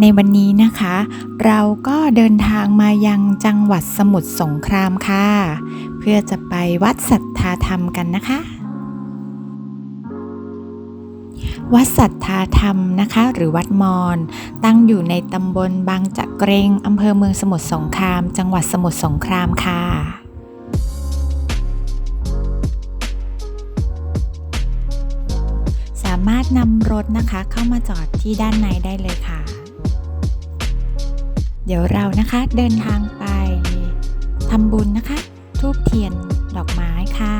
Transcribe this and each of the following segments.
ในวันนี้นะคะ เราก็เดินทางมายังจังหวัดสมุทรสงครามค่ะ เพื่อจะไปวัดสัทธาธรรมกันนะคะ วัดสัทธาธรรมนะคะ หรือวัดมอนตั้งอยู่ในตำบลบางจักเกรงอำเภอเมืองสมุทรสงคราม จังหวัดสมุทรสงครามค่ะสามารถนำรถนะคะเข้ามาจอดที่ด้านในได้เลยค่ะ เดี๋ยวเรานะคะเดินทางไปทำบุญนะคะทูบเทียนดอกไม้ค่ะ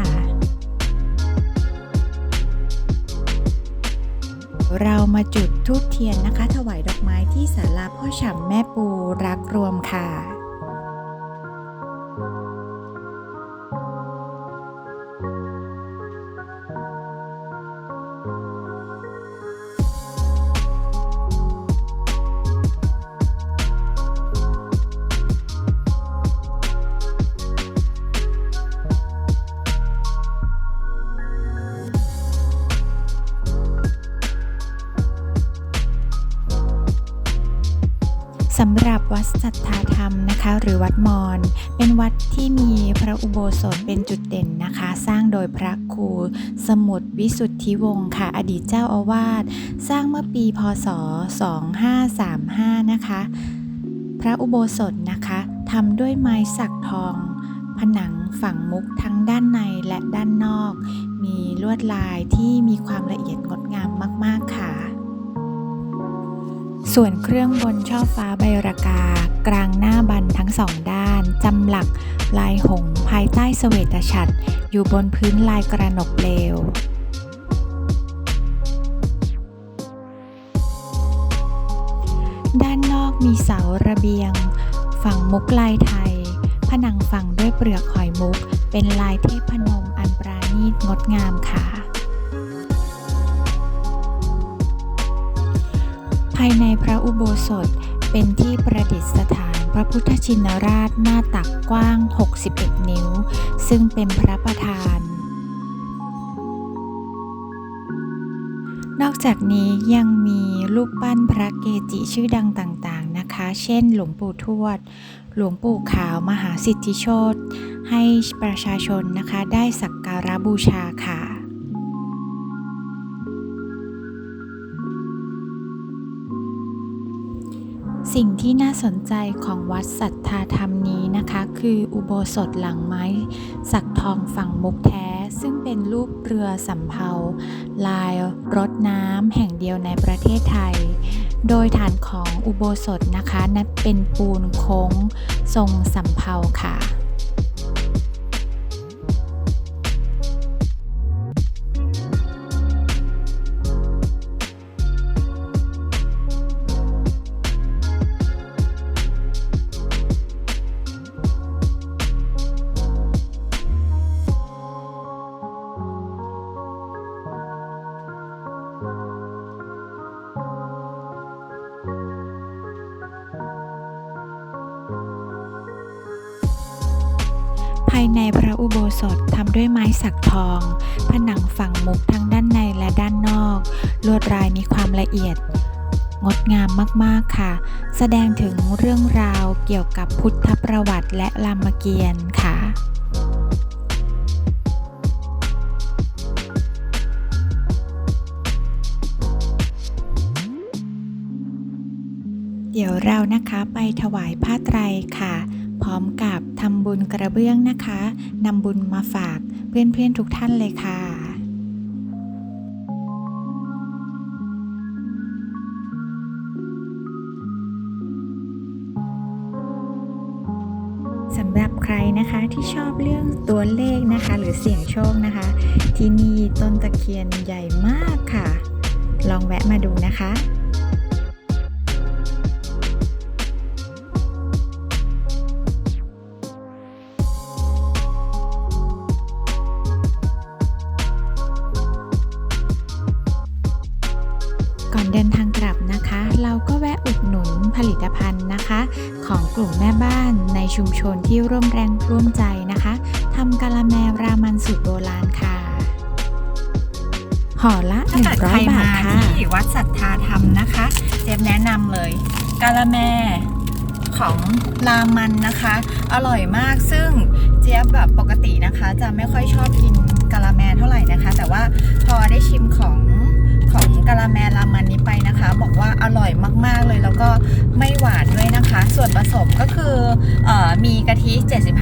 เรามาจุดทูบเทียนนะคะ ถวายดอกไม้ที่ศาลาพ่อฉ่ำแม่ปูรักรวมค่ะำหรับวัดสัทธาธรรมนะคะ หรือวัดมอญเป็นวัดที่มีพระอุโบสถเป็นจุดเด่นนะคะ สร้างโดยพระครูสมุทรวิสุทธิวงศ์ค่ะ อดีตเจ้าอาวาสสร้างเมื่อปีพศ 2535 นะคะ พระอุโบสถนะคะทำด้วยไม้สักทอง ผนังฝังมุกทั้งด้านในและด้านนอก มีลวดลายที่มีความละเอียดงดงามมาก ๆ ค่ะ ส่วนเครื่องบนช่อฟ้าใบรากา กลางหน้าบันทั้งสองด้าน จำหลักลายหงภายใต้เสวตฉัตรอยู่บนพื้นลายกระหนกเลวด้านนอกมีเสาระเบียง ฝั่งมุกลายไทย ผนังฝั่งด้วยเปลือกหอยมุก เป็นลายเทพนมอันปราณีตงดงามค่ะ ภายในพระอุโบสถเป็นที่ประดิษฐานพระพุทธชินราชหน้าตักกว้าง 61 นิ้ว ซึ่งเป็นพระประธาน นอกจากนี้ยังมีรูปปั้นพระเกจิชื่อดังต่างๆนะคะ เช่นหลวงปู่ทวด หลวงปู่ขาวมหาสิทธิโชตให้ประชาชนนะคะได้สักการะบูชาค่ะ สิ่งที่น่าสนใจของวัดสัทธาธรรมนี้นะคะ คืออุโบสถหลังไม้ สักทองฝั่งมุกแท้ ซึ่งเป็นรูปเรือสำเภา ลายรถน้ำแห่งเดียวในประเทศไทย โดยฐานของอุโบสถนะคะ นั้นเป็นปูนโค้ง ทรงสำเภาค่ะ ภายในพระอุโบสถทำด้วยไม้สักทอง ผนังฝั่งมุกทั้งด้านในและด้านนอก ลวดลายมีความละเอียด งดงามมากๆค่ะ แสดงถึงเรื่องราวเกี่ยวกับพุทธประวัติและรามเกียรติ์ค่ะเดี๋ยวเรานะคะไปถวายผ้าไตรค่ะ พร้อมกับทำบุญกระเบื้องนะคะนำบุญมาฝากเพื่อนๆทุกท่านเลยค่ะสำหรับใครนะคะที่ชอบเรื่องตัวเลขนะคะ หรือเสี่ยงโชคนะคะ ที่นี่ต้นตะเคียนใหญ่มากค่ะ ลองแวะมาดูนะคะ นะคะ ของกลุ่มแม่บ้านในชุมชนที่ร่วมแรงร่วมใจนะคะทำกะละแมรามันสูตรโบราณค่ะห่อละถ้าเกิดใคร100บามาทค่ะที่วัดสัทธาธรรมนะคะ เจมแนะนำเลยกาละแมของรามันนะคะ อร่อยมากซึ่งเจี๊ยบแบบปกตินะคะ จะไม่ค่อยชอบกินกาละแมเท่าไหร่นะคะ แต่ว่าพอได้ชิมของของ กาละแมรามันนี้ไปนะคะ บอกว่าอร่อยมากๆเลยแล้วก็ไม่หวานด้วยนะคะ ส่วนผสมก็คืออมีกะทิ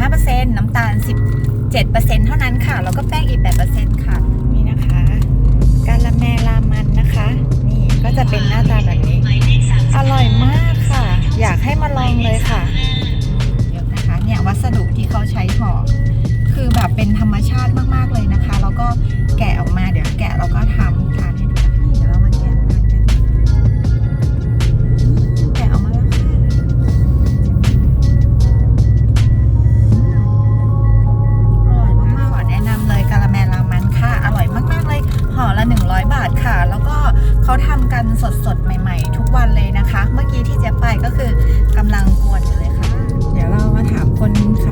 75%น้ำตาล 17%เท่านั้นค่ะ แล้วก็แป้งอีก 8%ค่ะ นี่นะคะกาละแมรามันนะคะ นี่ก็จะเป็นหน้าตาแบบนี้ อร่อยมากค่ะ อยากให้มาลองเลยค่ะเยอะนะคะเนี่ยวัสดุที่เขาใช้ห่อคือแบบเป็นธรรมชาติมากๆเลยนะคะ แล้วก็แกะ เมื่อกี้ที่เจ๊ไปก็คือกำลังกวนอยู่เลยค่ะ เดี๋ยวเรามาถามคนขับ